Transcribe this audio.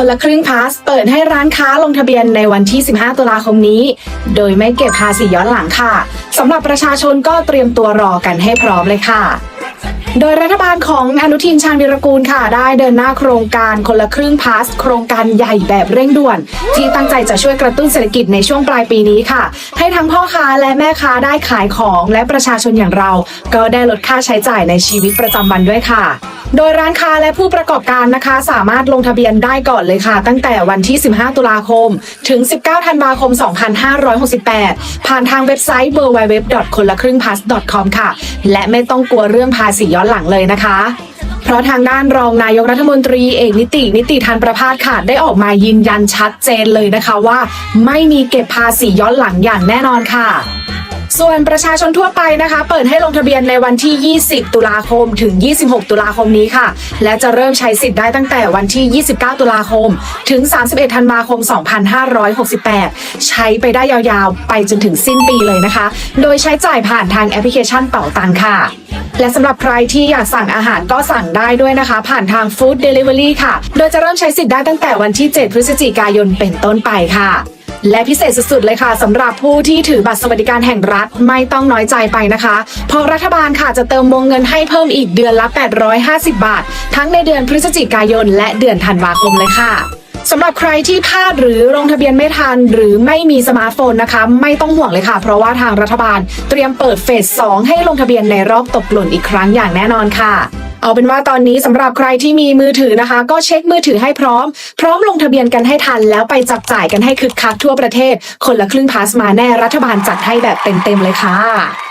คนละครึ่งพาสเปิดให้ร้านค้าลงทะเบียนในวันที่ 15 ตุลาคมนี้ โดยไม่เก็บภาษีย้อนหลังค่ะสำหรับประชาชนก็เตรียมตัวรอกันให้พร้อมเลยค่ะ โดยรัฐบาลของอนุทินชาญวิรกูลค่ะ ได้เดินหน้าโครงการคนละครึ่งพาส โครงการใหญ่แบบเร่งด่วน ที่ตั้งใจจะช่วยกระตุ้นเศรษฐกิจในช่วงปลายปีนี้ค่ะ ให้ทั้งพ่อค้าและแม่ค้าได้ขายของและประชาชนอย่างเรา ก็ได้ลดค่าใช้จ่ายในชีวิตประจำวันด้วยค่ะ โดยร้านค้าและผู้ประกอบการนะคะ สามารถลงทะเบียนได้ก่อนเลยค่ะ ตั้งแต่วันที่ 15 ตุลาคม ถึง 19 ธันวาคม 2568 ผ่านทางเว็บไซต์ www. คนละครึ่ง pass com ค่ะ และไม่ต้องกลัวเรื่องภาษีย้อนหลังเลยนะคะ เพราะทางด้านรองนายกรัฐมนตรีเอกนิติ นิติธันประพาสค่ะได้ออกมายืนยันชัดเจนเลยนะคะว่า ไม่มีเก็บภาษีย้อนหลังอย่างแน่นอนค่ะส่วนประชาชนทั่วไปนะคะ เปิดให้ลงทะเบียนในวันที่ 20 ตุลาคม ถึง 26 ตุลาคมนี้ค่ะ และจะเริ่มใช้สิทธิ์ได้ตั้งแต่วันที่ 29 ตุลาคม ถึง 31 ธันวาคม 2568 ใช้ไปได้ยาวๆ ไปจนถึงสิ้นปีเลยนะคะ โดยใช้จ่ายผ่านทางแอปพลิเคชันเป่าตังค่ะ และสำหรับใครที่อยากสั่งอาหารก็สั่งได้ด้วยนะคะ ผ่านทาง Food Delivery ค่ะ โดยจะเริ่มใช้สิทธิ์ได้ตั้งแต่วันที่ 7 พฤศจิกายนเป็นต้นไปค่ะและพิเศษสุดๆ เลยค่ะสำหรับผู้ที่ถือบัตรสวัสดิการแห่งรัฐไม่ต้องน้อยใจไปนะคะ เพราะรัฐบาลค่ะจะเติมวงเงินให้เพิ่มอีกเดือนละ 850 บาท ทั้งในเดือนพฤศจิกายนและเดือนธันวาคมเลยค่ะ สำหรับใครที่พลาดหรือลงทะเบียนไม่ทัน หรือไม่มีสมาร์ทโฟนนะคะ ไม่ต้องห่วงเลยค่ะ เพราะว่าทางรัฐบาลเตรียมเปิดเฟส 2 ให้ลงทะเบียนในรอบตกหล่นอีกครั้งอย่างแน่นอนค่ะเอาเป็นว่าตอนนี้สำหรับใครที่มีมือถือนะคะ ก็เช็คมือถือให้พร้อม พร้อมลงทะเบียนกันให้ทัน แล้วไปจับจ่ายกันให้คึกคักทั่วประเทศ คนละครึ่งพาสมาแน่รัฐบาลจัดให้แบบเต็มๆเลยค่ะ